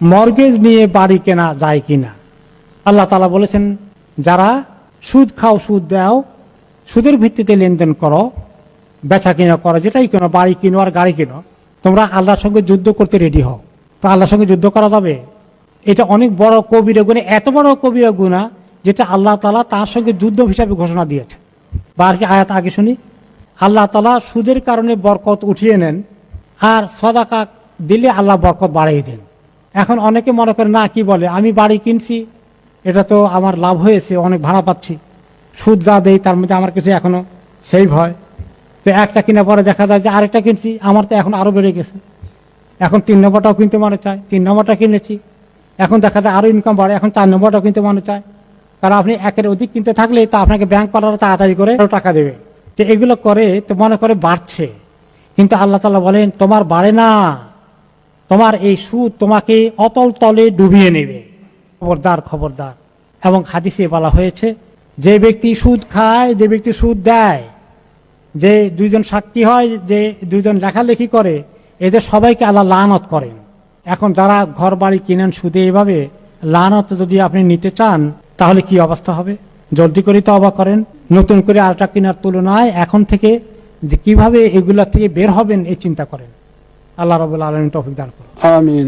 Mortgage নিয়ে বাড়ি কেনা যায় কিনা? আল্লাহ তালা বলেছেন, যারা সুদ খাও, সুদ দাও, সুদের ভিত্তিতে লেনদেন করো, বেচা কিনা করো, যেটাই কেনো, বাড়ি কিনো আর গাড়ি কিনো, তোমরা আল্লাহর সঙ্গে যুদ্ধ করতে রেডি হও। তো আল্লাহর সঙ্গে যুদ্ধ করা যাবে? এটা অনেক বড় কবিরা গুণে, এত বড় কবিরা গুণা যেটা আল্লাহ তালা তার সঙ্গে যুদ্ধ হিসাবে ঘোষণা দিয়েছে বা আর কি আয়াত আগে শুনি? আল্লাহ তালা সুদের কারণে বরকত উঠিয়ে নেন, আর সদাকা দিলে আল্লাহ বরকত বাড়িয়ে দেন। এখন অনেকে মনে করে না, কি বলে? আমি বাড়ি কিনছি, এটা তো আমার লাভ হয়েছে, অনেক ভাড়া পাচ্ছি। সুদ যা দেই, তার মধ্যে আমার কিছু এখনও সেই ভয় তো একটা কিনা পরে দেখা যায় যে আরেকটা কিনছি, আমার তো এখন আরও বেড়ে গেছে। এখন তিন নম্বরটাও কিনতে মনে চায়, তিন নম্বরটা কিনেছি। এখন দেখা যায় আরও ইনকাম বাড়ে, এখন চার নম্বরটাও কিনতে মনে চায়। কারণ আপনি একের অধিক কিনতে থাকলে তা আপনাকে ব্যাংক পালার তাড়াতাড়ি করে টাকা দেবে। তো এগুলো করে, তো মনে করে বাড়ছে। কিন্তু আল্লাহ তালা বলেন, তোমার বাড়ে না। তোমার এই সুদ তোমাকে অতল তলে ডুবিয়ে নেবে। খবরদার খবরদার। এবং হাদিসে বলা হয়েছে, যে ব্যক্তি সুদ খায়, যে ব্যক্তি সুদ দেয়, যে দুইজন সাক্ষী হয়, যে দুইজন লেখালেখি করে, এদের সবাইকে আল্লাহ লানত করেন। এখন যারা ঘর বাড়ি কিনেন সুদে এভাবে, লানত যদি আপনি নিতে চান, তাহলে কি অবস্থা হবে? জলদি করে তো অবাক করেন। নতুন করে আরেকটা কেনার তুলনায় এখন থেকে যে কীভাবে এগুলা থেকে বের হবেন, এই চিন্তা করেন। আল্লাহ রবুল্লা আলমিন তৌফিক দান করুন। আমিন।